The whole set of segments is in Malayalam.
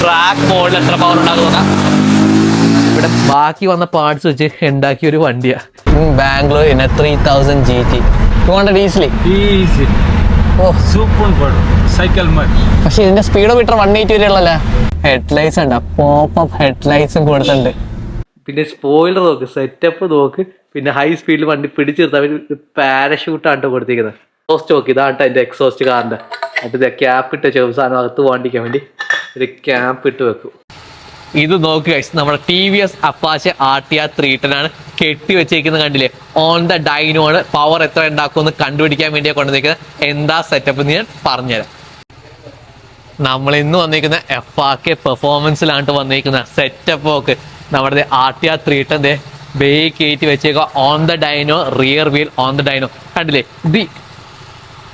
ട്രാക്ക് മോഡിൽ എത്ര പവർ ഉണ്ടാകും നോക്കാം. ഇവിടെ ബാക്കി വന്ന പാർട്സ് വെച്ച് ഉണ്ടാക്കിയ ഒരു വണ്ടിയാ. ഇന്ന three thousand G T two hundred easily easy ഓ. Super cycle. പക്ഷെ ഇതിന്റെ സ്പീഡ് മീറ്റർ വൺ എയ്റ്റി വരെയുള്ളല്ലേ ഹെഡ്ലൈറ്റ്സ് ഉണ്ട്. പോപ്പ് അപ്പ് ഹെഡ്ലൈറ്റ്സും കൊടുത്തിട്ടുണ്ട്. പിന്നെ സ്പോയിലർ നോക്ക് സെറ്റപ്പ് നോക്ക്. പിന്നെ ഹൈ സ്പീഡിൽ വണ്ടി പിടിച്ചു നിർത്താൻ പാരഷൂട്ടാണ് കൊടുത്തിരിക്കുന്നത്. എക്സോസ്റ്റ് നോക്ക്. ഇതാണ് എന്റെ എക്സോസ്റ്റ് കാറിന്റെ എന്നിട്ട് ക്യാപ്പ് ഇട്ട് വെച്ചേക്കും സാധനം അകത്ത് പോകാണ്ടിരിക്കാൻ വേണ്ടി. ഒരു ക്യാമ്പ് ഇട്ട് വെക്കും. ഇത് നോക്ക് guys നമ്മുടെ T V S Apache R T R three ten ആണ് കെട്ടി വെച്ചേക്കുന്നത് കണ്ടില്ലേ? ഓൺ ദ ഡൈനോ ആണ്. പവർ എത്ര ഉണ്ടാക്കുമെന്ന് കണ്ടുപിടിക്കാൻ വേണ്ടിയാണ് കൊണ്ടുവന്നിരിക്കുന്നത്. എന്താ സെറ്റപ്പ് ഞാൻ പറഞ്ഞുതരാം. നമ്മൾ ഇന്ന് വന്നിരിക്കുന്ന എഫ് ആർ കെ പെർഫോമൻസിലാണ് വന്നിരിക്കുന്ന സെറ്റപ്പ് ഒക്കെ നമ്മുടെ R T R three ten bay കയറ്റി വെച്ചേക്കുക on the dyno rear wheel on the dyno കണ്ടില്ലേ? ഇത്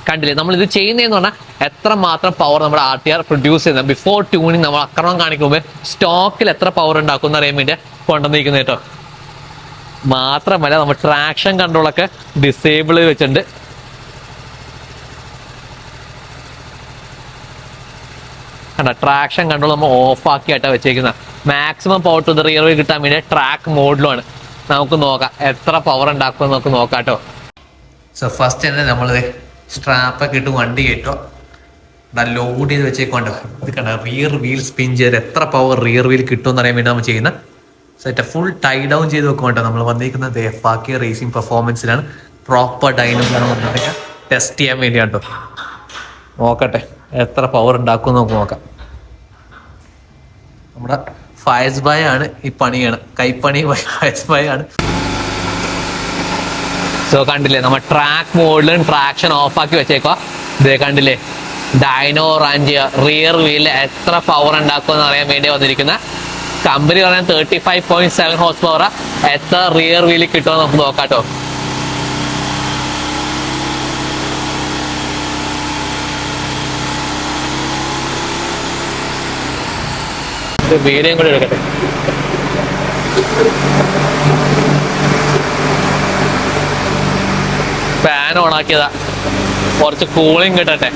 കണ്ടില്ലേ? നമ്മൾ ഇത് ചെയ്യുന്നതെന്ന് പറഞ്ഞാൽ എത്ര മാത്രം പവർ നമ്മുടെ ആർ ടി ആർ പ്രൊഡ്യൂസ് ചെയ്യുന്നത് ബിഫോർ ട്യൂണിങ് നമ്മൾ അക്രമം കാണിക്കുമ്പോൾ സ്റ്റോക്കിൽ എത്ര പവർ ഉണ്ടാക്കും എന്ന് അറിയാൻ വേണ്ടി കൊണ്ടുവന്നിരിക്കുന്നത് കേട്ടോ. മാത്രമല്ല നമ്മൾ ട്രാക്ഷൻ കൺട്രോളൊക്കെ ഡിസേബിൾ വെച്ചിട്ടുണ്ട്. കണ്ട? ട്രാക്ഷൻ കൺട്രോൾ നമ്മൾ ഓഫ് ആക്കിയിട്ടാണ് വെച്ചേക്കുന്നത്. Maximum power to rear wheel കിട്ടാൻ വേണ്ടി ട്രാക്ക് മോഡിലുമാണ് നമുക്ക് നോക്കാം എത്ര പവർ ഉണ്ടാക്കുമെന്ന് നമുക്ക് നോക്കാം കേട്ടോ. സോ ഫസ്റ്റ് തന്നെ നമ്മൾ സ്ട്രാപ്പൊക്കെ ഇട്ട് വണ്ടി കയറ്റുക. ലോഡ് ചെയ്ത് വെച്ചേക്കൊണ്ട് ഇത് കണ്ട? റിയർ വീൽ സ്പിൻ ചെയ്ത് എത്ര പവർ റിയർ വീൽ കിട്ടുമെന്ന് അറിയാൻ വേണ്ടി നമ്മൾ ചെയ്യുന്ന സെറ്റ് ഫുൾ ടൈ ഡൗൺ ചെയ്ത് വെക്കുന്നുണ്ടോ നമ്മൾ വന്നിരിക്കുന്നത് എഫ് ആക്കി റേസിംഗ് പെർഫോമൻസിലാണ് പ്രോപ്പർ ഡൈനോ ടെസ്റ്റ് ചെയ്യാൻ വേണ്ടിയാണ് കേട്ടോ. നോക്കട്ടെ എത്ര പവർ ഉണ്ടാക്കും നമുക്ക് നോക്കാം. നമ്മുടെ ഫയസ് ബായ് ആണ് ഈ പണിയാണ്. കൈപ്പണി ഫയസ് ബായ് ആണ്. സോ കണ്ടില്ലേ? നമ്മൾ ട്രാക്ക് മോഡിലും ട്രാക്ഷൻ ഓഫ് ആക്കി വെച്ചേക്കുക ഇതേ കണ്ടില്ലേ? ഡൈനോ റാഞ്ച് റിയർ വീലിൽ എത്ര പവർ ഉണ്ടാക്കുമെന്ന് അറിയാൻ വേണ്ടി വന്നിരിക്കുന്ന. കമ്പനി പറയാൻ thirty five point seven horsepower എത്ര റിയർ വീലിൽ കിട്ടുമെന്ന് നമുക്ക് നോക്കാട്ടോ കേട്ടോ വീഡിയോയും കൂടി എടുക്കട്ടെ. ഫാൻ ഓൺ ആക്കിയതാ. കുറച്ച് കൂളിംഗ് കിട്ടട്ടെ.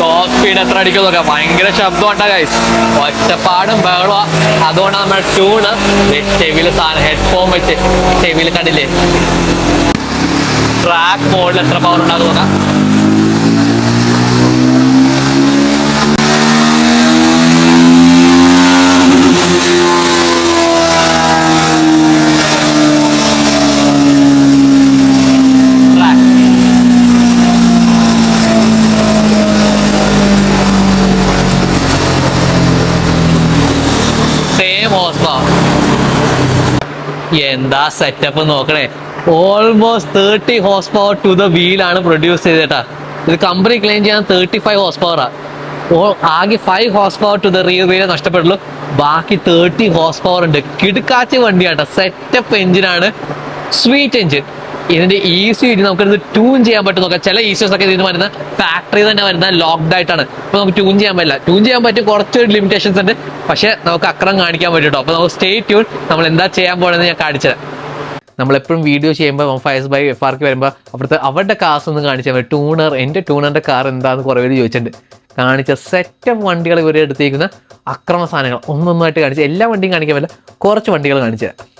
ടോപ്പ് സ്പീഡ് എത്ര അടിക്കും നോക്കാം. ഭയങ്കര ശബ്ദമുണ്ടാ ഗൈസ് ഒറ്റപ്പാടും ബഹളമാ അതുകൊണ്ട് നമ്മുടെ ട്യൂണ് ചെവിയിൽ സാധനം ഹെഡ്ഫോൺ വെച്ച് ചെവിയിൽ കണ്ടില്ലേ? ട്രാക്ക് മോഡിൽ എത്ര പവർ ഉണ്ടാകും നോക്കാം ട്രാക്ക് സെയിം ഹോസ് പവർ എന്താ സെറ്റപ്പ് നോക്കണേ? Almost thirty horse power to the വീലാണ് produce ചെയ്തേട്ടാ. ഇത് കമ്പനി ക്ലെയിം ചെയ്യാൻ തേർട്ടി ഫൈവ് ഹോസ് പവറാ ആകെ five horse power to the rear വീലേ നഷ്ടപ്പെട്ടുള്ളൂ. ബാക്കി തേർട്ടി ഹോസ് പവർ ഉണ്ട്. കിടുക്കാച്ച വണ്ടിയാട്ടോ. സെറ്റപ്പ് എഞ്ചിനാണ് സ്വീറ്റ് എഞ്ചിൻ ഇതിന്റെ ഈസി ആയിട്ട് നമുക്കിത് ട്യൂൺ ചെയ്യാൻ പറ്റും നോക്കാം ചില ഈസിയോസ് ഒക്കെ ഇതിന് വരുന്ന ഫാക്ടറി തന്നെ വരുന്ന ലോക്ക്ഡ് ആയിട്ടാണ്. അപ്പൊ നമുക്ക് ട്യൂൺ ചെയ്യാൻ പറ്റില്ല. ട്യൂൺ ചെയ്യാൻ പറ്റും കുറച്ച് ലിമിറ്റേഷൻസ് ഉണ്ട്. പക്ഷെ നമുക്ക് അക്രം കാണിക്കാൻ പറ്റും അപ്പൊ നമുക്ക് സ്റ്റേ ട്യൂൺ നമ്മൾ എന്താ ചെയ്യാൻ പോകണമെന്ന് ഞാൻ കാണിച്ചത് നമ്മളെപ്പോഴും വീഡിയോ ചെയ്യുമ്പോൾ ഫയസ് ബൈ എഫ് ആർക്ക് വരുമ്പോൾ അവിടുത്തെ അവരുടെ കാസ് ഒന്ന് കാണിച്ചാൽ മതി ടൂണർ എന്റെ ടൂണറിന്റെ കാർ എന്താണെന്ന് കുറേ പേര് ചോദിച്ചിട്ടുണ്ട്. കാണിച്ച സെറ്റ് സെറ്റപ്പ് വണ്ടികൾ ഇവരെ എടുത്തേക്കുന്ന അക്രമ സാധനങ്ങൾ ഒന്നൊന്നായിട്ട് കാണിച്ച് എല്ലാ വണ്ടിയും കാണിക്കാൻ പറ്റില്ല. കുറച്ച് വണ്ടികൾ കാണിച്ചു തരാം.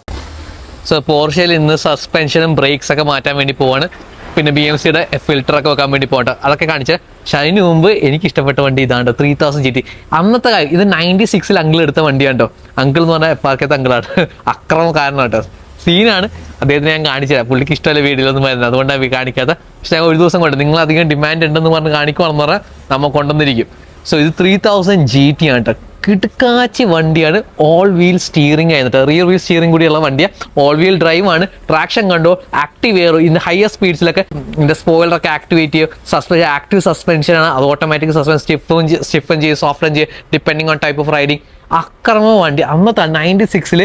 സോ പോർഷയിൽ ഇന്ന് സസ്പെൻഷനും ബ്രേക്സ് ഒക്കെ മാറ്റാൻ വേണ്ടി പോവാണ്. പിന്നെ ബി എം സിയുടെ ഫിൽറ്റർ ഒക്കെ വെക്കാൻ വേണ്ടി പോകട്ടെ അതൊക്കെ കാണിച്ച് അതിന് മുമ്പ് എനിക്ക് ഇഷ്ടപ്പെട്ട വണ്ടി ഇതാണ്ടോ ത്രീ തൗസൻഡ് ജി ടി അന്നത്തെ കാര്യം ഇത് നയന്റി സിക്സിൽ അങ്കിൾ എടുത്ത വണ്ടിയാണ്ടോ അങ്കിൾ എന്ന് പറഞ്ഞാൽ എഫ് ആർക്കത്തെ അക്രമ അക്രമക്കാരനാണ് കേട്ടോ സീനാണ് അദ്ദേഹത്തിന് ഞാൻ കാണിച്ചത് പുള്ളിക്ക് ഇഷ്ടമല്ല വീഡിയോയിലൊന്നും വരുന്നത് അതുകൊണ്ടാണ് കാണിക്കാത്ത. പക്ഷെ ഞാൻ ഒരു ദിവസം കൊണ്ട് നിങ്ങൾ അധികം ഡിമാൻഡ് ഉണ്ടെന്ന് പറഞ്ഞ് കാണിക്കുവാണെന്ന് പറഞ്ഞാൽ നമ്മൾ കൊണ്ടുവന്നിരിക്കും. സോ ഇത് ത്രീ തൗസൻഡ് ജി ടി ആണ് കേട്ടോ കിടുക്കാച്ചി വണ്ടിയാണ് ഓൾ വീൽ സ്റ്റീറിംഗ് ആയിരുന്നിട്ട് റിയർ വീൽ സ്റ്റീറിംഗ് കൂടിയുള്ള വണ്ടിയാണ് ഓൾ വീൽ ഡ്രൈവ് ആണ്. ട്രാക്ഷൻ കണ്ടോ ആക്റ്റീവ് എയർ ഇന്ന് ഹയർ സ്പീഡ്സിലൊക്കെ ഇതിന്റെ സ്പോയിലറൊക്കെ ആക്ടിവേറ്റ് ചെയ്യും. സസ്പെൻഷൻ ആക്റ്റീവ് സസ്പെൻഷൻ ആണ്. അത് ഓട്ടോമാറ്റിക് സസ്പെൻഷൻ സ്റ്റിഫും സ്റ്റിഫൻ ചെയ്യും സോഫ്റ്റൻ ചെയ്യും depending on type of riding അക്രമ വണ്ടി. അന്നത്തെ നയന്റി സിക്സിൽ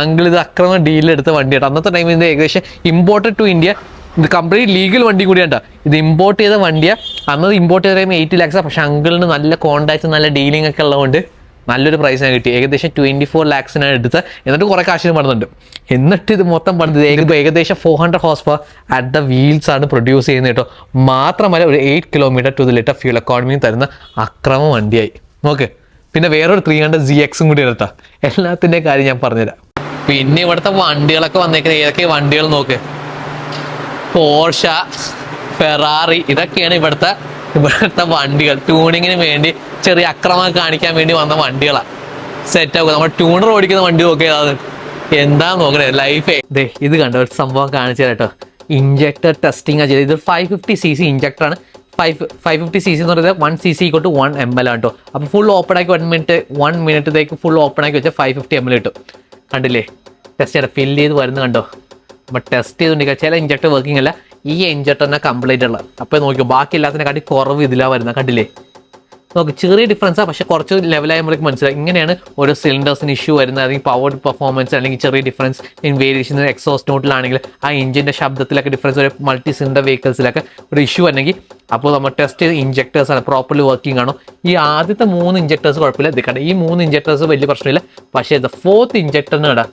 അങ്കിൾ ഇത് അക്രമ ഡീലെടുത്ത വണ്ടിയാണ് അന്നത്തെ ടൈമിൽ ഏകദേശം ഇമ്പോർട്ടഡ് ടു ഇന്ത്യ ഇത് കംപ്ലീറ്റ് ലീഗൽ വണ്ടി കൂടിയാണ് ഇത് ഇമ്പോർട്ട് ചെയ്ത വണ്ടിയാണ് അന്നത് ഇമ്പോർട്ട് ചെയ്ത കഴിയുമ്പോൾ എയ്റ്റി ലാക്സാണ് പക്ഷെ അങ്കിളിന് നല്ല കോണ്ടാക്ട് നല്ല ഡീലിംഗ് ഒക്കെ ഉള്ളതുകൊണ്ട് നല്ലൊരു പ്രൈസിനാണ് കിട്ടി ഏകദേശം ട്വന്റി ഫോർ ലാക്സിനാണ് എടുത്ത് എന്നിട്ട് കുറേ കാശിന് പണിതുണ്ട് എന്നിട്ട് ഇത് മൊത്തം പണിത് ഏക- ഏകദേശം four hundred horse power at the wheels ആണ് പ്രൊഡ്യൂസ് ചെയ്യുന്നത് കേട്ടോ. മാത്രമല്ല ഒരു eight kilometre to the litre fuel എക്കോണമിയും തരുന്ന അക്രമ വണ്ടിയായി. ഓക്കെ പിന്നെ വേറൊരു ത്രീ ഹൺഡ്രഡ് ജി എക്സും കൂടി എടുത്താ എല്ലാത്തിന്റെ കാര്യം ഞാൻ പറഞ്ഞുതരാം. പിന്നെ ഇവിടുത്തെ വണ്ടികളൊക്കെ വന്നേക്കുന്നത് ഏതൊക്കെ വണ്ടികൾ നോക്ക്. പോർഷ ഫെറാറി ഇതൊക്കെയാണ് ഇവിടുത്തെ ഇവിടുത്തെ വണ്ടികൾ. ട്യൂണിങ്ങിന് വേണ്ടി ചെറിയ അക്രമം കാണിക്കാൻ വേണ്ടി വന്ന വണ്ടികളാണ് സെറ്റ് ആക്കുക നമ്മൾ ട്യൂണർ ഓടിക്കുന്ന വണ്ടി നോക്കിയത് എന്താ നോക്കണേ? ലൈഫ് ദേ ഇത് കണ്ടോ? ഒരു സംഭവം കാണിച്ചു കേട്ടോ. ഇഞ്ചക്ടർ ടെസ്റ്റിംഗ് ആണ് ചെയ്തത്. ഇത് five fifty C C ഇഞ്ചക്ടറാണ് five five fifty C C എന്ന് പറയുന്നത് വൺ സി സി കൊണ്ട് വൺ എം എൽ ആണ് കേട്ടോ. അപ്പോൾ ഫുൾ ഓപ്പൺ ആക്കി വൺ മിനിറ്റ് വൺ മിനിറ്റത്തേക്ക് ഫുൾ ഓപ്പൺ ആക്കി വെച്ചാൽ ഫൈവ് ഫിഫ്റ്റി എം എൽ കിട്ടും. കണ്ടില്ലേ? ടെസ്റ്റ് ചെയ്യണം. ഫില്ല് ചെയ്ത് വരുന്നത് കണ്ടോ? നമ്മൾ ടെസ്റ്റ് ചെയ്തുകൊണ്ടിരിക്കുക. ചില ഇഞ്ചക്ടർ വർക്കിംഗ് അല്ല ഈ ഇഞ്ചക്ടറിനെ കംപ്ലീറ്റ് ഉള്ളത്. അപ്പോൾ നോക്കിയോ ബാക്കി എല്ലാത്തിനെക്കാട്ടി കുറവ് ഇതിലാണ് വരുന്നത് കണ്ടില്ലേ? നോക്ക് ചെറിയ ഡിഫറൻസാണ് പക്ഷേ കുറച്ച് ലെവലായപ്പോഴേക്ക് മനസ്സിലായി. ഇങ്ങനെയാണ് ഓരോ സിലിണ്ടേഴ്സിന് ഇഷ്യൂ വരുന്നത്. അല്ലെങ്കിൽ പവർ പെർഫോമൻസ് അല്ലെങ്കിൽ ചെറിയ ഡിഫറൻസ് ഇൻ വേരിയേഷൻ എക്സോസ് നോട്ടിലാണെങ്കിൽ ആ എഞ്ചിന്റെ ശബ്ദത്തിലൊക്കെ ഡിഫറൻസ് ഒരു മൾട്ടി സിലിണ്ടർ വെഹിക്കിൾസിലൊക്കെ ഒരു ഇഷ്യൂ അല്ലെങ്കിൽ അപ്പോൾ നമ്മൾ ടെസ്റ്റ് ചെയ്ത് ഇഞ്ചക്ടേഴ്സ് ആണ് പ്രോപ്പർലി വർക്കിംഗ് ആണോ? ഈ ആദ്യത്തെ മൂന്ന് ഇഞ്ചക്ടേഴ്സ് കുഴപ്പമില്ല. ഇത് കണ്ട ഈ മൂന്ന് ഇഞ്ചക്ടേഴ്സ് വലിയ പ്രശ്നമില്ല. പക്ഷേ ഇത് ഫോർത്ത് ഇഞ്ചക്ടറിനാണ്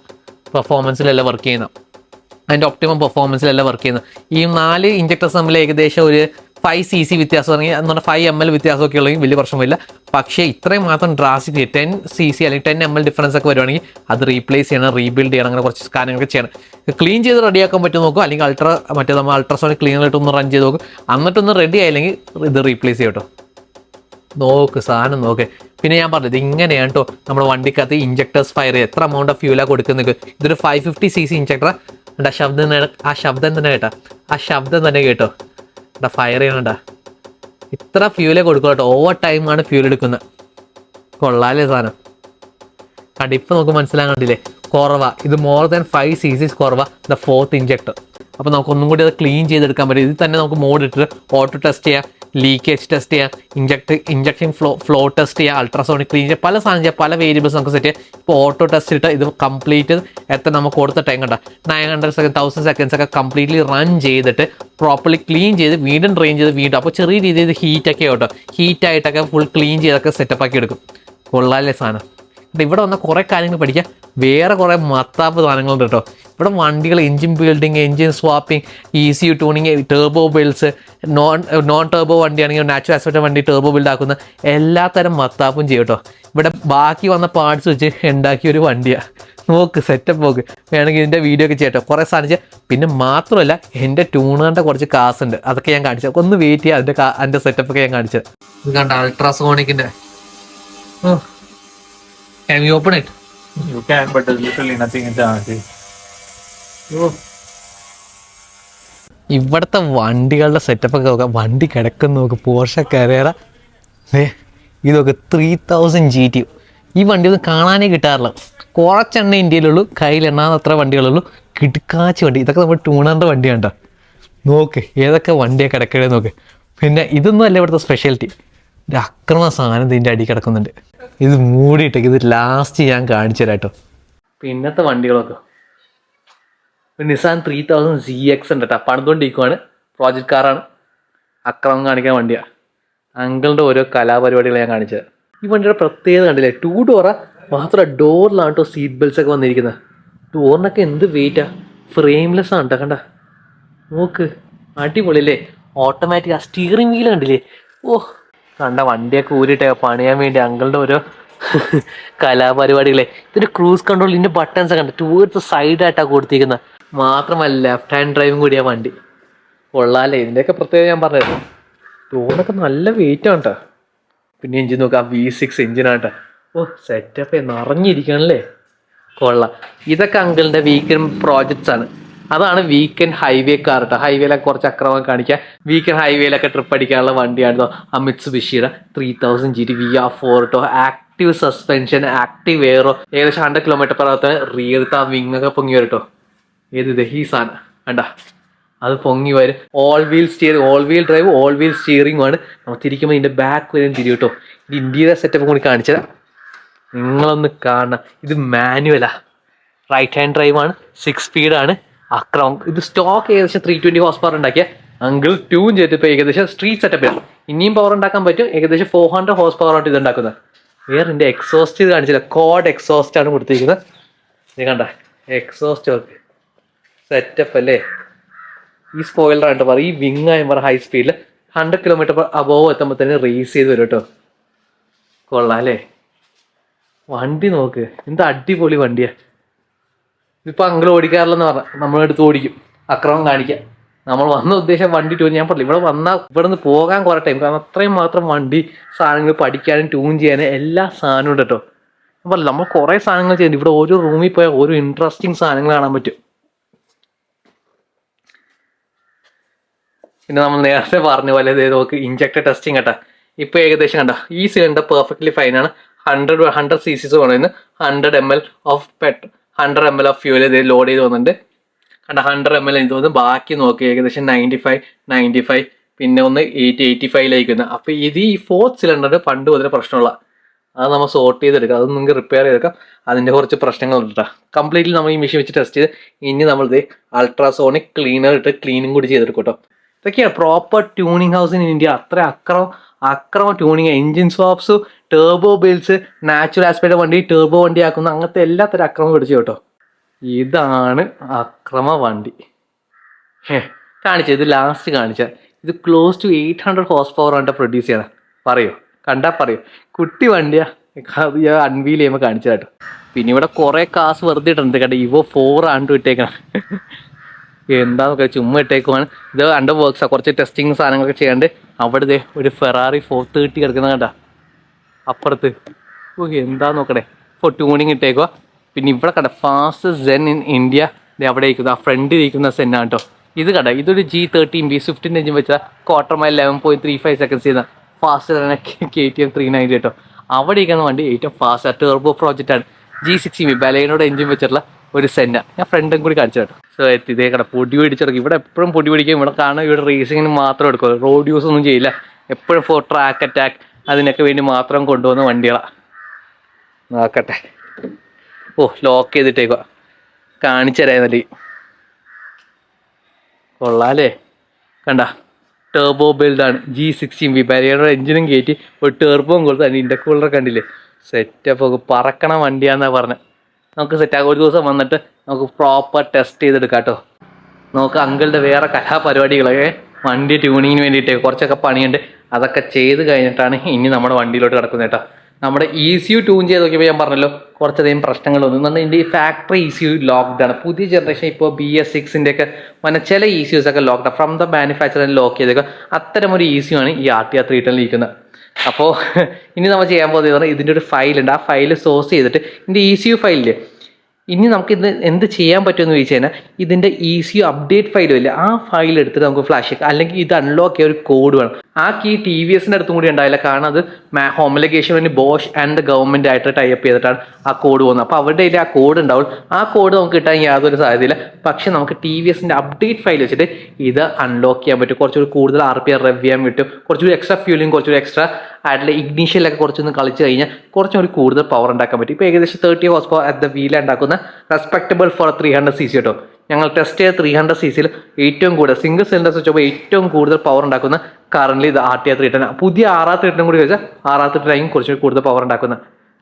പെർഫോമൻസിലല്ല വർക്ക് ചെയ്യുന്നത് അതിന്റെ ഒപ്റ്റിമം പെർഫോമൻസിലല്ല വർക്ക് ചെയ്യുന്നത്. ഈ നാല് ഇഞ്ചക്ടേഴ്സ് തമ്മിൽ ഏകദേശം ഒരു ഫൈവ് സി സി വ്യത്യാസം തുടങ്ങി. എന്ന് പറഞ്ഞാൽ ഫൈവ് എം എൽ വ്യത്യാസമൊക്കെ ഉള്ളെങ്കിൽ വലിയ പ്രശ്നമില്ല പക്ഷേ ഇത്രയും മാത്രം ഡ്രാസ്റ്റിക് ടെൻ സി സി അല്ലെങ്കിൽ ടെൻ എം എൽ ഡിഫറൻസ് ഒക്കെ വരുവാണെങ്കിൽ അത് റീപ്ലേസ് ചെയ്യണം റീബിൽഡ് ചെയ്യണം അങ്ങനെ കുറച്ച് കാര്യങ്ങളൊക്കെ ചെയ്യണം. ക്ലീൻ ചെയ്ത് റെഡിയാക്കാൻ പറ്റും നോക്കും. അല്ലെങ്കിൽ അൾട്രാ മറ്റേ നമ്മൾ അൾട്രാസോണിക് ക്ലീനറായിട്ട് ഒന്ന് റൺ ചെയ്ത് നോക്കും. എന്നിട്ടൊന്ന് റെഡി ആയില്ലെങ്കിൽ ഇത് റീപ്ലേസ് ചെയ്യും കേട്ടോ. നോക്ക് സാധനം നോക്ക്. പിന്നെ ഞാൻ പറഞ്ഞത് ഇങ്ങനെയാണ് കേട്ടോ നമ്മുടെ വണ്ടിക്കകത്ത് ഇഞ്ചക്ടേഴ്സ് ഫയർ എത്ര എമൗണ്ട് ഓഫ് ഫ്യൂലാണ് കൊടുക്കുന്നത്? ഇതൊരു five fifty C C injector ആ ശബ്ദം തന്നെ ആ ശബ്ദം തന്നെ കേട്ടോ. ആ ശബ്ദം തന്നെ കേട്ടോ. എന്താ ഫയർ ചെയ്യണണ്ട ഇത്ര ഫ്യൂലേ കൊടുക്കും കേട്ടോ. ഓവർ ടൈമാണ് ഫ്യൂൽ എടുക്കുന്നത്. കൊള്ളാലേ സാധനം. കണ്ടിപ്പോൾ നമുക്ക് മനസ്സിലാകണ്ടില്ലേ കുറവാ. ഇത് more than five C CCs കുറവാ. ദ ഫോർത്ത് ഇഞ്ചക്ടർ അപ്പോൾ നമുക്ക് ഒന്നും കൂടി അത് ക്ലീൻ ചെയ്തെടുക്കാൻ പറ്റും. ഇതിൽ തന്നെ നമുക്ക് മോഡ് ഇട്ടിട്ട് ഓട്ടോ ടെസ്റ്റ് ചെയ്യാം ലീക്കേജ് ടെസ്റ്റ് ചെയ്യാം inject injection flow flow test ചെയ്യാം അൾട്രാസോണിക് ക്ലീൻ ചെയ്യാം. പല സാധനം ചെയ്യാം പല വേരിയബിൾസ് നമുക്ക് സെറ്റ് ചെയ്യാം. ഇപ്പോൾ ഓട്ടോ ടെസ്റ്റ് ഇട്ട് ഇത് കംപ്ലീറ്റ് എത്ര നമുക്ക് കൊടുത്ത ടൈം കണ്ട? Nine hundred second thousand seconds ഒക്കെ കംപ്ലീറ്റ്ലി റൺ ചെയ്തിട്ട് പ്രോപ്പർലി ക്ലീൻ ചെയ്ത് വീണ്ടും ഡ്രെയിൻ ചെയ്ത് വീണ്ടും. അപ്പോൾ ചെറിയ രീതിയിൽ ഹീറ്റൊക്കെ കേട്ടോ. ഹീറ്റായിട്ടൊക്കെ ഫുൾ ക്ലീൻ ചെയ്തൊക്കെ സെറ്റപ്പ് ആക്കി എടുക്കും. കൊള്ളാലേ സാധനം. ഇവിടെ വന്ന കുറേ കാര്യങ്ങൾ പഠിക്കാം. വേറെ കുറേ മത്താപ്പ് സാധനങ്ങളുണ്ട് കേട്ടോ. ഇവിടെ വണ്ടികൾ engine building engine swapping E C U tuning turbo builds non non turbo വണ്ടിയാണെങ്കിൽ natural aspect വണ്ടി ടേർബോ ബിൽഡ് ആക്കുന്ന എല്ലാ തരം മത്താപ്പും ചെയ്യും കേട്ടോ. ഇവിടെ ബാക്കി വന്ന പാർട്സ് വെച്ച് ഉണ്ടാക്കിയ ഒരു വണ്ടിയാണ് നോക്ക് സെറ്റപ്പ് നോക്ക്. വേണമെങ്കിൽ ഇതിന്റെ വീഡിയോ ഒക്കെ ചെയ്യട്ടോ കുറേ സാധനം പിന്നെ മാത്രമല്ല എന്റെ ട്യൂണറിന്റെ കുറച്ച് കാസ് ഉണ്ട്. അതൊക്കെ ഞാൻ കാണിച്ചു ഒന്ന് വെയിറ്റ് ചെയ്യാം. അതിന്റെ അതിന്റെ സെറ്റപ്പ് ഒക്കെ ഞാൻ കാണിച്ചത് ഇത് കണ്ട അൾട്രാസോണിക്കിന്റെ ഓ. Can you open it? You can, but there's literally nothing in the inside. ഇവിടുത്തെ വണ്ടികളുടെ സെറ്റപ്പ് ഒക്കെ നോക്കാം. വണ്ടി കിടക്കുന്ന നോക്ക്. പോർഷ കരേറ ഏ ഇതൊക്കെ ത്രീ തൗസൻഡ് ജി ടി ഈ വണ്ടി ഒന്നും കാണാനേ കിട്ടാറില്ല. കുറച്ചെണ്ണ ഇന്ത്യയിലുള്ളൂ. കയ്യിലെണ്ണാന്ന് അത്ര വണ്ടികളുള്ളൂ. കിടുക്കാച്ച് വണ്ടി. ഇതൊക്കെ നമ്മൾ ടൂണറിന്റെ വണ്ടിയാണ് കേട്ടോ നോക്ക് ഏതൊക്കെ വണ്ടിയാണ് കിടക്കണേ നോക്ക്. പിന്നെ ഇതൊന്നും അല്ല ഇവിടുത്തെ സ്പെഷ്യാലിറ്റി ഒരു അക്രമ സാധനം ഇതിന്റെ അടി കിടക്കുന്നുണ്ട്. ഇത് മൂടിയിട്ടേക്ക് ഇത് ലാസ്റ്റ് ഞാൻ കാണിച്ചു തരാം കേട്ടോ. പിന്നത്തെ വണ്ടികളൊക്കെ. Nissan three thousand C X ഉണ്ട് കേട്ടോ. പണിതുകൊണ്ടിരിക്കുവാണ് പ്രോജക്റ്റ് കാറാണ് അക്രമം കാണിക്കാൻ വണ്ടിയാണ് അങ്കിളിന്റെ ഓരോ കലാപരിപാടികൾ ഞാൻ കാണിച്ചത് ഈ വണ്ടിയുടെ പ്രത്യേകത കണ്ടില്ലേ? ടൂ ഡോറ മാത്രം ഡോറിലാണ് കേട്ടോ സീറ്റ് ബെൽറ്റ്സ് ഒക്കെ വന്നിരിക്കുന്നത്. ഡോറിനൊക്കെ എന്ത് വെയിറ്റാ ഫ്രെയിംലെസ് ആണ് കേട്ടോ കണ്ട? നോക്ക്. അടിപൊളിയല്ലേ? ഓട്ടോമാറ്റിക് ആ. സ്റ്റിയറിംഗ് വീൽ കണ്ടില്ലേ? ഓ കണ്ട വണ്ടിയൊക്കെ ഊരിട്ടെ പണിയാൻ വേണ്ടി അങ്കിളുടെ ഓരോ കലാപരിപാടികളെ. ഇതൊരു ക്രൂസ് കൺട്രോൾ ഇതിന്റെ ബട്ടൺസ് ഒക്കെ ഉണ്ട്. ടൂർത്ത് സൈഡായിട്ടാണ് കൊടുത്തിരിക്കുന്നത് മാത്രമല്ല ലെഫ്റ്റ് ഹാൻഡ് ഡ്രൈവും കൂടിയാ വണ്ടി. കൊള്ളാല്ലേ? ഇതിന്റെയൊക്കെ പ്രത്യേകത ഞാൻ പറഞ്ഞത് ടൂറിനൊക്കെ നല്ല വെയിറ്റ് ആണ് കേട്ടോ പിന്നെ എഞ്ചിൻ നോക്കാം വി സിക്സ് എഞ്ചിനാണ് കേട്ടോ ഓ സെറ്റപ്പ് നിറഞ്ഞിരിക്കണല്ലേ കൊള്ളാം. ഇതൊക്കെ അങ്കിളിന്റെ വീക്കിൻ പ്രോജക്ട്സ് ആണ്. അതാണ് വീക്കെൻഡ് ഹൈവേ കാർ കേട്ടോ ഹൈവേയിലൊക്കെ കുറച്ച് അക്രമം കാണിക്കുക വീക്കെൻഡ് ഹൈവേയിലൊക്കെ ട്രിപ്പ് അടിക്കാനുള്ള വണ്ടിയാണോ അമിത്സ് ബിഷിയുടെ three thousand G T V R four കേട്ടോ ആക്റ്റീവ് സസ്പെൻഷൻ ആക്റ്റീവ് എയറോ ഏകദേശം ഹൺഡ്രഡ് കിലോമീറ്റർ പെർ റിയർ റിയർത്ത് ആ വിങ് ഒക്കെ പൊങ്ങി വരും കേട്ടോ ഏത് ഇത്? ഈ സാധനം. വേണ്ട അത് പൊങ്ങി വരും. All wheel steering all wheel drive all wheel steering ആണ്. നമ്മൾ തിരിക്കുമ്പോൾ ഇതിന്റെ ബാക്ക് വരെയും തിരി കേട്ടോ ഇത് ഇന്ത്യയുടെ സെറ്റപ്പ് കൂടി കാണിച്ചത് നിങ്ങളൊന്ന് കാണണം. ഇത് മാനുവലാ റൈറ്റ് ഹാൻഡ് ഡ്രൈവ് ആണ്. സിക്സ് സ്പീഡാണ് അക്രമം. ഇത് സ്റ്റോക്ക് ഏകദേശം ത്രീ ട്വന്റി ഹോസ് പവർ ഉണ്ടാക്കിയ അങ്കിൾ ട്യൂൺ ചെയ്തിപ്പോൾ ഏകദേശം സ്ട്രീറ്റ് സെറ്റപ്പ് ഇനിയും പവർ ഉണ്ടാക്കാൻ പറ്റും. ഏകദേശം ഫോർ ഹൺഡ്രഡ് ഹോസ് പവർ ആയിട്ട് ഇത് ഉണ്ടാക്കുന്നത് എയറിന്റെ എക്സോസ്റ്റ് ഇത് കാണിച്ചില്ല. കോഡ് എക്സോസ്റ്റ് ആണ് കൊടുത്തിരിക്കുന്നത്. നീ കണ്ട. എക്സോസ്റ്റ് വർക്ക് സെറ്റപ്പ് അല്ലേ? ഈ സ്പോയിലർ ആയിട്ട് പറ ഈ വിങ് ആയി പറ ഹൈ സ്പീഡിൽ ഹൺഡ്രഡ് കിലോമീറ്റർ അബോവ് എത്തുമ്പോൾ തന്നെ റേസ് ചെയ്ത് വരും കേട്ടോ കൊള്ളാം അല്ലേ? വണ്ടി നോക്ക്. എന്താ അടിപൊളി വണ്ടിയാ. ഇപ്പൊ അങ്കിൾ ഓടിക്കാറില്ലെന്ന് പറഞ്ഞാൽ നമ്മളെടുത്ത് ഓടിക്കും. അക്രമം കാണിക്കാം നമ്മൾ വന്ന ഉദ്ദേശം വണ്ടി ട്യൂൺ ഞാൻ പറഞ്ഞില്ല ഇവിടെ വന്നാൽ ഇവിടെ നിന്ന് പോകാൻ കുറേ ടൈം കാരണം അത്രയും മാത്രം വണ്ടി സാധനങ്ങൾ പഠിക്കാനും ട്യൂൺ ചെയ്യാനും എല്ലാ സാധനവും ഉണ്ട് കേട്ടോ. ഞാൻ പറഞ്ഞു നമ്മൾ കുറേ സാധനങ്ങൾ ചെയ്യുന്നുണ്ട്. ഇവിടെ ഓരോ റൂമിൽ പോയാൽ ഓരോ ഇൻട്രസ്റ്റിംഗ് സാധനങ്ങൾ കാണാൻ പറ്റും. പിന്നെ നമ്മൾ നേരത്തെ പറഞ്ഞ പോലെ ഇതേ നോക്ക് ഇഞ്ചക്ടർ ടെസ്റ്റിംഗ് കേട്ടോ. ഇപ്പൊ ഏകദേശം കണ്ട ഈ സിലിണ്ടർ പെർഫെക്റ്റ്ലി ഫൈനാണ് ഹൺഡ്രഡ് ഹൺഡ്രഡ് സി സിസ് വേണമെന്ന് hundred M L of petrol hundred M L of fuel ഇത് ലോഡ് ചെയ്ത് വന്നിട്ടുണ്ട്. കണ്ട ഹൺഡ്രഡ് എം എൽ എനിക്ക് തോന്നുന്നു ബാക്കി നോക്കി ഏകദേശം നയന്റി ഫൈവ് നയന്റി ഫൈവ് പിന്നെ ഒന്ന് എയ്റ്റി എയ്റ്റി ഫൈവിലേക്ക് അപ്പോൾ ഇത് ഈ ഫോർത്ത് സിലിണ്ടർ പണ്ട് മുതൽ പ്രശ്നമുള്ള അത് നമ്മൾ സോർട്ട് ചെയ്തെടുക്കാം. അത് നിങ്ങൾക്ക് റിപ്പയർ ചെയ്തെടുക്കാം. അതിന്റെ കുറച്ച് പ്രശ്നങ്ങളുണ്ട് കേട്ടോ കംപ്ലീറ്റ്ലി നമ്മൾ ഈ മെഷീൻ വെച്ച് ടെസ്റ്റ് ചെയ്ത് ഇനി നമ്മൾ ഇത് അൾട്രാസോണിക് ക്ലീനർ ഇട്ട് ക്ലീനിങ് കൂടി ചെയ്തെടുക്കും കേട്ടോ ഇതൊക്കെയാണ് proper tuning house in India അത്ര അക്രമം അക്രമ tuning engine swaps turbo builds natural aspect വണ്ടി ടേബോ വണ്ടി ആക്കുന്ന അങ്ങനത്തെ എല്ലാത്തരം അക്രമം പിടിച്ചു കേട്ടോ. ഇതാണ് അക്രമ വണ്ടി. ഹേ കാണിച്ച ഇത് ലാസ്റ്റ് കാണിച്ച. ഇത് close to eight hundred horse power ആണ് പ്രൊഡ്യൂസ് ചെയ്യണം പറയോ? കണ്ടാ പറയോ? കുട്ടി വണ്ടിയാ. അൺവീൽ ചെയ്യുമ്പോൾ കാണിച്ചതാട്ടോ പിന്നെ ഇവിടെ കുറെ കാസ് വെറുതെ ഇട്ടുണ്ട് കേട്ടോ ഇവോ ഫോർ ആണ് ഇട്ടേക്കണം. എന്താന്നൊക്കെ ചുമ്മാ ഇട്ടേക്കുവാണ്. ഇത് അണ്ടർ വർക്ക്സാ കുറച്ച് ടെസ്റ്റിങ് സാധനങ്ങളൊക്കെ ചെയ്യാണ്ട് അവിടെ ഒരു ഫെറാറി ഫോർ തേർട്ടി കിടക്കുന്ന കണ്ടാ? അപ്പുറത്ത്. ഓ എന്താ നോക്കണേ? ഇപ്പോൾ ട്യൂണിങ് ഇട്ടേക്കുക പിന്നെ ഇവിടെ കണ്ട ഫാസ്റ്റ് സെൻ ഇൻ ഇന്ത്യ അവിടെ ഇരിക്കുന്ന. ആ ഫ്രണ്ടിൽ ഇരിക്കുന്ന സെന്നാണ് കേട്ടോ ഇത് കണ്ട ഇതൊരു G thirteen B fifteen engine വെച്ചാൽ quarter mile eleven point three five seconds ചെയ്യുന്ന. ഫാസ്റ്റ് തന്നെ K T M three ninety കേട്ടോ അവിടെ ഇരിക്കുന്ന വണ്ടി ഏറ്റവും ഫാസ്റ്റ് ടേർബോ പ്രോജക്റ്റ് ആണ്. ജി സിക്സ് ബി ബലേനോട് എഞ്ചിൻ വെച്ചിട്ടുള്ള ഒരു സെന്ന ഞാൻ ഫ്രണ്ടും കൂടി കാണിച്ചു കേട്ടോ. സോ ഇതേ കട. പൊടി പിടിച്ചിറക്കും ഇവിടെ എപ്പോഴും പൊടി പിടിക്കും ഇവിടെ കാണാൻ ഇവിടെ റേസിങ്ങിന് മാത്രം എടുക്കും. റോഡ് യൂസ് ഒന്നും ചെയ്യില്ല. എപ്പോഴും ഫോർ ട്രാക്ക് അറ്റാക്ക് അതിനൊക്കെ വേണ്ടി മാത്രം കൊണ്ടുവന്ന വണ്ടികളാണ് നോക്കട്ടെ. ഓ ലോക്ക് ചെയ്തിട്ടേക്കുക കാണിച്ചു തരാന്നല്ലേ കൊള്ളാലേ കണ്ട? ടേർബോ ബിൽഡാണ് ജി സിക്സ്റ്റീൻ വി ബരിയുടെ എഞ്ചിനും കയറ്റി ഒരു ടേർബോയും കൊടുത്ത്. അതിന്റെ ഇൻഡക്കൂളർ കണ്ടില്ലേ? സെറ്റപ്പ് ഒക്കെ. പറക്കണ വണ്ടിയാന്നാ പറഞ്ഞത് നമുക്ക് സെറ്റ് ആകും. ഒരു ദിവസം വന്നിട്ട് നമുക്ക് പ്രോപ്പർ ടെസ്റ്റ് ചെയ്തെടുക്കാം കേട്ടോ നമുക്ക് അങ്കിളുടെ വേറെ കലാപരിപാടികളൊക്കെ വണ്ടി ട്യൂണിങ്ങിന് വേണ്ടിയിട്ട് കുറച്ചൊക്കെ പണിയുണ്ട്. അതൊക്കെ ചെയ്ത് കഴിഞ്ഞിട്ടാണ് ഇനി നമ്മുടെ വണ്ടിയിലോട്ട് കിടക്കുന്നത് കേട്ടോ. നമ്മുടെ ഇ സി യു ട്യൂൺ ചെയ്ത് നോക്കിയപ്പോൾ ഞാൻ പറഞ്ഞല്ലോ കുറച്ചധികം പ്രശ്നങ്ങൾ വന്നു. എന്നുണ്ടെങ്കിൽ ഇതിന്റെ ഈ ഫാക്ടറി ഇ സി യു ആണ്. പുതിയ ജനറേഷൻ ഇപ്പോൾ ബി എസ് സിക്സിന്റെ ഒക്കെ വന്ന ചില ഇ സി യുസ് ഒക്കെ ഫ്രം ദ മാനുഫാക്ചറിൽ ലോക്ക് ചെയ്തേക്കുക. അത്തരം ഒരു ഇ സി യു ആണ് ഈ ആർ ടി ആർ ത്രീ ടെനിൽ ഇരിക്കുന്നത് അപ്പോൾ ഇനി നമ്മൾ ചെയ്യാൻ പോകുന്നത് ഇതിന്റെ ഒരു ഫയലുണ്ട് ആ ഫയൽ സോഴ്സ് ചെയ്തിട്ട് ഇതിന്റെ ഇ സി യു ഫയലില്ലേ ഇനി നമുക്ക് ഇത് എന്ത് ചെയ്യാൻ പറ്റുമെന്ന് ചോദിച്ചു കഴിഞ്ഞാൽ ഇതിന്റെ ഇ സി യു അപ്ഡേറ്റ് ഫയലും ഇല്ല ആ ഫയൽ എടുത്തിട്ട് നമുക്ക് ഫ്ലാഷ് അല്ലെങ്കിൽ ഇത് അൺലോക്ക് ചെയ്യാൻ ഒരു കോഡ് വേണം. ആ കീ ടി വി എസിന്റെ അടുത്തും കൂടി ഉണ്ടായില്ല കാരണം അത് ഹോമലഗേഷൻ വേണ്ടി ബോഷ് ആൻഡ് ദ ഗവൺമെന്റ് ആയിട്ട് ടൈപ്പ് ചെയ്തിട്ടാണ് ആ കോഡ് പോകുന്നത് അപ്പോൾ അവരുടെ കയ്യിൽ ആ കോഡ് ഉണ്ടാവും. ആ കോഡ് നമുക്ക് കിട്ടാൻ യാതൊരു സാധ്യതയില്ല. പക്ഷേ നമുക്ക് ടി വി എസിന്റെ അപ്ഡേറ്റ് ഫയൽ വെച്ചിട്ട് ഇത് അൺലോക്ക് ചെയ്യാൻ പറ്റും. കുറച്ചുകൂടി കൂടുതൽ ആർ പി ആർ റെവ് ചെയ്യാൻ പറ്റും. കുറച്ചുകൂടി എക്സ്ട്രാ ഫ്യൂലിംഗ് കുറച്ചുകൂടി എക്സ്ട്രാ ആയിട്ടുള്ള ഇഗ്നീഷ്യലൊക്കെ കുറച്ചൊന്ന് കളിച്ച് കഴിഞ്ഞാൽ കുറച്ചും കൂടി കൂടുതൽ പവർ ഉണ്ടാക്കാൻ പറ്റും. ഇപ്പോൾ ഏകദേശം thirty horse power at the wheel ഉണ്ടാക്കുന്ന respectable four three hundred C C കേട്ടോ. ഞങ്ങൾ ടെസ്റ്റ് ചെയ്ത ത്രീ ഹൺഡ്രഡ് സി സിയിൽ ഏറ്റവും കൂടുതൽ സിംഗിൾ സിലിണ്ടർ വെച്ചപ്പോൾ ഏറ്റവും കൂടുതൽ പവർ ഉണ്ടാക്കുന്ന കറൻലി ഇത് R T R three ten പുതിയ ആറാ ത്രീ ടെൻ കൂടി വെച്ചാൽ ആറാ ത്രീ ടെൻ കുറച്ചും കൂടുതൽ പവർ ഉണ്ടാക്കുന്ന.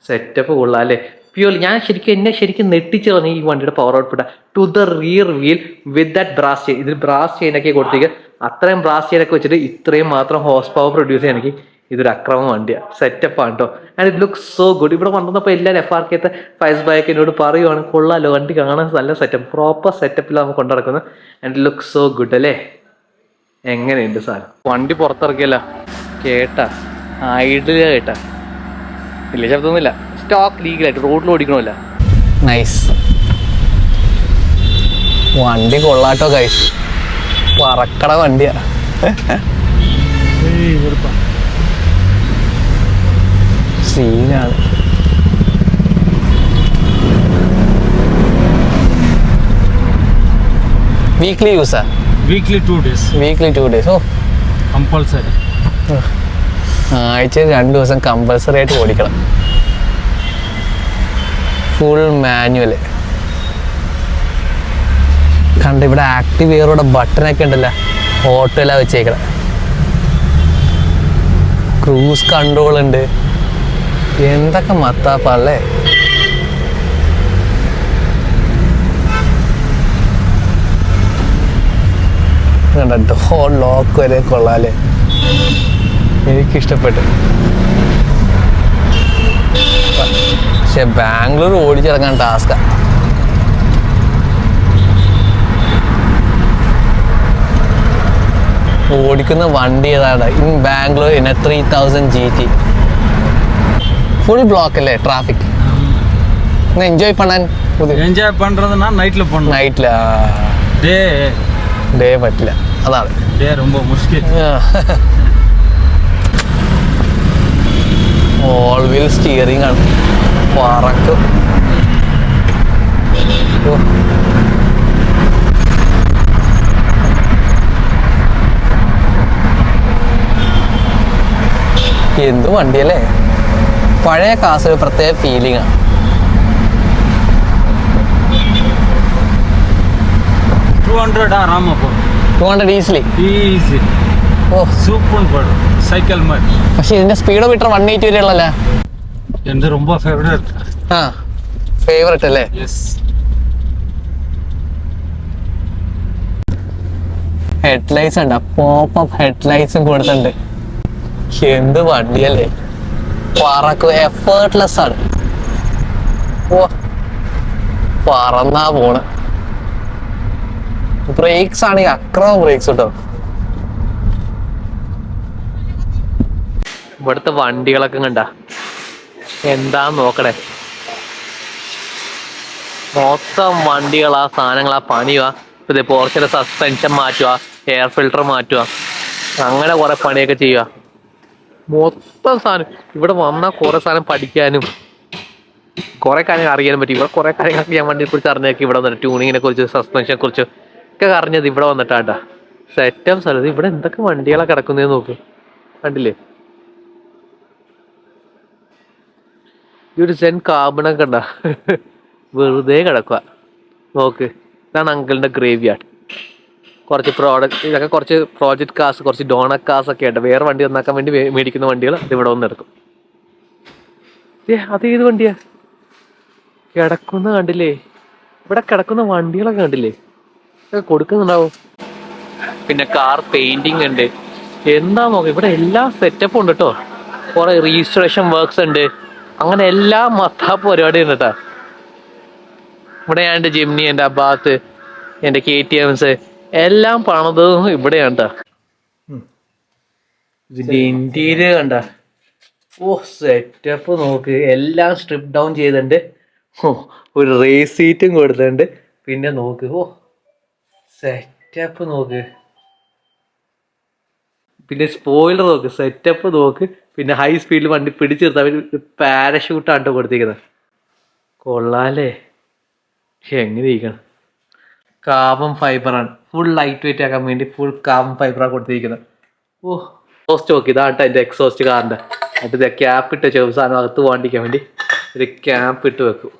സെറ്റപ്പ് കൊള്ളാം അല്ലേ? പ്യൂർ ഞാൻ ശരിക്കും എന്നെ ശരിക്കും നെട്ടിച്ച് കളഞ്ഞു ഈ വണ്ടിയുടെ power output to the rear wheel with that brass chain ഇതിൽ ബ്രാസ് ചെയിനൊക്കെ കൊടുത്തേക്ക്. അത്രയും ബ്രാസ് ചെയിനൊക്കെ വെച്ചിട്ട് ഇത്രയും മാത്രം ഹോസ് പവർ പ്രൊഡ്യൂസ് ചെയ്യാൻ എനിക്ക് ഇതൊരു അക്രമ വണ്ടിയാണ് സെറ്റപ്പാണ് കേട്ടോ and it look so good ഇവിടെ വന്നപ്പോൾ എല്ലാവരും എഫ് ആർ കെത്തെ ഫൈസ് ബൈക്ക് എന്നോട് പറയുവാണ് കൊള്ളാലോ വണ്ടി കാണാൻ നല്ല സെറ്റപ്പ് പ്രോപ്പർ സെറ്റപ്പിലാണ് നമുക്ക് കൊണ്ടുനടക്കുന്നത്. And it look so good അല്ലേ? എങ്ങനെയുണ്ട് സാർ വണ്ടി പുറത്തിറക്കിയല്ല കേട്ടാ ഐഡിയ കേട്ടാ. ഇല്ല ശബ്ദമൊന്നുമില്ല സ്റ്റോക്ക് ലീഗലായിട്ട് റോഡിൽ ഓടിക്കണമല്ല. നൈസ് വണ്ടി കൊള്ളാട്ടോ കൈസ് പറക്കട വണ്ടിയാ. സീനാണ് വീക്ക്ലി യൂസാ two days, weekly two days ഓ. Compulsory. ആഴ്ചയിൽ രണ്ട് ദിവസം കമ്പൽസറി ആയിട്ട് ഓടിക്കണം. ഫുൾ മാനുവൽ കണ്ട ഇവിടെ ആക്റ്റീവ് ഇയറോടെ ബട്ടനൊക്കെ ഉണ്ടല്ലോ. ഓട്ടോയിലാ വെച്ചേക്കണം. ക്രൂസ് കൺട്രോൾ ഉണ്ട്. എന്തൊക്കെ മത്താപ്പല്ലേ? ഡോർ ലോക്ക് വരെ കൊള്ളാലേ എനിക്കിഷ്ടപ്പെട്ടു. പക്ഷെ ബാംഗ്ലൂർ ഓടിച്ചിറങ്ങാൻ ടാസ്ക ഓടിക്കുന്ന വണ്ടി ഏതാണ് in Bangalore in three thousand G T full black இல்லை டிராஃபிக் என்ஜாய் பண்ணான் புது என்ஜாய் பண்றதுன்னா நைட்ல பண்ணணும் நைட்டில் டே ഡേ പറ്റില്ല അതാണ് டே ரொம்ப முஷ்கில் ഓൾ വീൽ സ്റ്റിയറിംഗ് ആണ് പറക്കും ഓ. എന്ത് വണ്ടിയല്ലേ പഴയ കാസ് ഒരു പ്രത്യേക ഫീലിംഗ് ആണ് டூ ஹண்ட்ரட் ஆறாம போடும் to hundred easily easy oh super படும் சைக்கிள் மாதிரி പക്ഷെ ഇതിന്റെ സ്പീഡോമീറ്റർ വൺ എയ്റ്റി വരെ ഉള്ളല്ലേ எந்த ரொம்ப ஃபேவரட் ആ ഫേവററ്റ് അല്ലേ எஸ் ഹെഡ്ലൈറ്റ്സ് ഉണ്ട് പോപ്പ് അപ്പ് ഹെഡ്ലൈറ്റ്സും കൊടുത്തിട്ടുണ്ട് എന്ത് വണ്ടിയല്ലേ പറക്കും എഫേർട്ട്ലെസ് ആണ്. ഓ പറന്നാ പോണ്. ബ്രേക്സ് ആണെങ്കിൽ അക്രമ ബ്രേക്സ് കേട്ടോ ഇവിടുത്തെ വണ്ടികളൊക്കെ കണ്ട എന്താ നോക്കണേ? മൊത്തം വണ്ടികളാ സാധനങ്ങളാ പണിയുക ഇത് പോർച്ചിലെ സസ്പെൻഷൻ മാറ്റുക എയർ ഫിൽട്ടർ മാറ്റുക അങ്ങനെ കുറെ പണിയൊക്കെ ചെയ്യുക മൊത്തം സാധനം. ഇവിടെ വന്നാൽ കുറെ സാധനം പഠിക്കാനും കുറെ കാര്യങ്ങൾ അറിയാനും പറ്റും. ഇവിടെ കുറെ കാര്യങ്ങളൊക്കെ ഞാൻ വണ്ടിയെ കുറിച്ച് അറിഞ്ഞൊക്കെ ഇവിടെ വന്നിട്ട് ട്യൂണിങ്ങിനെ കുറിച്ച് സസ്പെൻഷനെ കുറിച്ച് ഒക്കെ അറിഞ്ഞത് ഇവിടെ വന്നിട്ടാട്ടാ സെറ്റം സ്ഥലത്ത് ഇവിടെ എന്തൊക്കെ വണ്ടികളാണ് കിടക്കുന്നതെന്ന് നോക്ക്. കണ്ടില്ലേ? ഈ ഒരു സെൻ കാർബണൊക്കെ ഉണ്ടാ? വെറുതെ കിടക്കുക നോക്ക്. ഇതാണ് അങ്കിളിന്റെ ഗ്രേവ് യാർഡ് കുറച്ച് പ്രോഡക്റ്റ് ഇതൊക്കെ കുറച്ച് പ്രോജക്റ്റ് കാസ് കുറച്ച് ഡോണ കാസ് ഒക്കെ ഉണ്ട്. വേറെ വണ്ടി നന്നാക്കാൻ വേണ്ടി മേടിക്കുന്ന വണ്ടികൾ ഇവിടെ വന്ന് എടുക്കും. ഏ അത് ഏത് വണ്ടിയാ? കിടക്കുന്ന കണ്ടില്ലേ? ഇവിടെ കിടക്കുന്ന വണ്ടികളൊക്കെ കണ്ടില്ലേ? ഇതൊക്കെ കൊടുക്കുന്നുണ്ടാവും? പിന്നെ കാർ പെയിന്റിങ് ഉണ്ട്. എന്താ നോക്കാം ഇവിടെ എല്ലാ സെറ്റപ്പും ഉണ്ട് കേട്ടോ കുറെ രജിസ്ട്രേഷൻ വർക്ക്സ് ഉണ്ട്. അങ്ങനെ എല്ലാ മത്താപ്പ് പരിപാടി ഉണ്ട് കേട്ടാ ഇവിടെ ഞാൻ എന്റെ ജിംനി എന്റെ അബാത്ത് എന്റെ കെ ടി എംസ് എല്ലാം പണത് ഇവിടെയാണ്. ഇതിന്റെ ഇന്റീരിയർ കണ്ട. ഓ സെറ്റപ്പ് നോക്ക്. എല്ലാം സ്ട്രിപ്പ് ഡൗൺ ചെയ്തിട്ടുണ്ട്. ഓ ഒരു റേസ് സീറ്റും കൊടുത്തിട്ടുണ്ട്. പിന്നെ നോക്ക്. ഓ സെറ്റപ്പ് നോക്ക്. പിന്നെ സ്പോയിലർ നോക്ക്. സെറ്റപ്പ് നോക്ക്. പിന്നെ ഹൈ സ്പീഡിൽ വണ്ടി പിടിച്ചു നിർത്താൻ പാരഷൂട്ടാണ് കൊടുത്തിരിക്കുന്നത്. കൊള്ളാലേ എങ്ങനെ ഇരിക്കണം? കാർബൺ ഫൈബറാണ് ഫുൾ ലൈറ്റ് വെയിറ്റ് ആക്കാൻ വേണ്ടി ഫുൾ കാം ഫൈബറാണ് കൊടുത്തിരിക്കുന്നത്. ഓ. എക്സോസ്റ്റ് നോക്കി ഇതാണ് എന്റെ എക്സോസ്റ്റ് കാറിന്റെ. എന്നിട്ട് ഇത് ക്യാപ്പ് ഇട്ട് ചെറു സാധനം അകത്ത് പോകാണ്ടിരിക്കാൻ വേണ്ടി ഒരു ക്യാപ്പ് ഇട്ട് വെക്കും.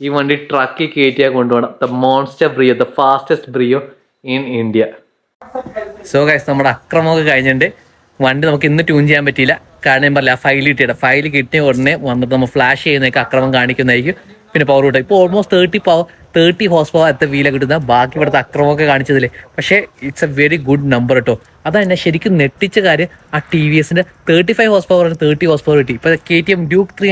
ഈ വണ്ടി ട്രക്കിൽ കയറ്റിയാൽ കൊണ്ടുപോകണം. The monster Brio the fastest Brio in India so guys നമ്മുടെ അക്രമമൊക്കെ കഴിഞ്ഞിട്ടുണ്ട്. വണ്ടി നമുക്ക് ഇന്ന് ട്യൂൺ ചെയ്യാൻ പറ്റിയില്ല. കാരണം ഞാൻ പറഞ്ഞില്ല ഫയൽ കിട്ടിയത്. ഫയൽ കിട്ടിയ ഉടനെ വന്നിട്ട് നമ്മൾ ഫ്ലാഷ് ചെയ്യുന്നതൊക്കെ അക്രമം കാണിക്കുന്നതായിരിക്കും. പിന്നെ പവർ കിട്ടും ഇപ്പോൾ almost thirty power thirty horse power അത്ര വീല കിട്ടുന്ന ബാക്കി ഇവിടുത്തെ അക്രമമൊക്കെ കാണിച്ചതില്ലേ പക്ഷേ it's a very good number കേട്ടോ അതാ എന്നെ ശരിക്കും നെട്ടിച്ച കാര്യം ആ ടി വി എസിന്റെ thirty five horse power thirty horse power കിട്ടി. ഇപ്പൊ K T M Duke three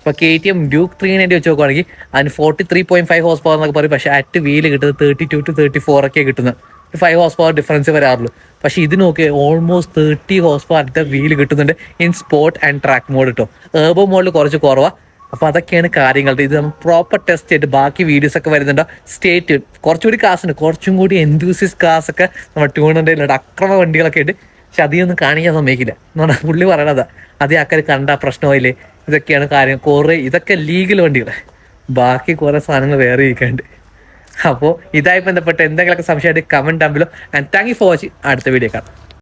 ഇപ്പൊ കെ ടി എം ഡ്യൂക്ക് ത്രീനെ വെച്ച് നോക്കുവാണെങ്കിൽ അതിന് forty three point five horse power എന്നൊക്കെ പറയും. പക്ഷേ അറ്റ് വീൽ കിട്ടുന്നത് thirty two two thirty four ഒക്കെ കിട്ടുന്നത്. ഫൈവ് ഹോസ് പവർ ഡിഫറൻസ് വരാറുള്ളൂ. പക്ഷേ ഇത് നോക്കി ഓൾമോസ്റ്റ് തേർട്ടി ഹോസ് പവർ അടുത്ത വീൽ കിട്ടുന്നുണ്ട് in sport and track mode കേട്ടോ ഏർബോ മോഡിൽ കുറച്ച് കുറവാ. അപ്പൊ അതൊക്കെയാണ് കാര്യങ്ങൾ ഇത് നമ്മൾ പ്രോപ്പർ ടെസ്റ്റ് ചെയ്തിട്ട് ബാക്കി വീഡിയോസ് ഒക്കെ വരുന്നുണ്ട്. സ്റ്റേറ്റ് കുറച്ചുകൂടി കാസുണ്ട് കുറച്ചും കൂടി എന്തൂസിയസ് കാസ് ഒക്കെ നമ്മുടെ ട്യൂണിന്റെ അക്രമ വണ്ടികളൊക്കെ ഉണ്ട്. പക്ഷെ അധികമൊന്നും കാണിക്കാൻ സമ്മതിക്കില്ല. എന്നാണ് പുള്ളി പറയണത്. അതേ ആൾക്കാർ കണ്ട പ്രശ്നമായില്ലേ? ഇതൊക്കെയാണ് കാര്യം കുറേ ഇതൊക്കെ ലീഗൽ വണ്ടികൾ ബാക്കി കുറേ സാധനങ്ങൾ വേറെ ഇരിക്കാണ്ട് അപ്പോൾ ഇതായി ബന്ധപ്പെട്ട് എന്തെങ്കിലുമൊക്കെ സംശയമായിട്ട് comment ഡാമ്പിലോ and thank you for watching അടുത്ത വീഡിയോ കാണാം.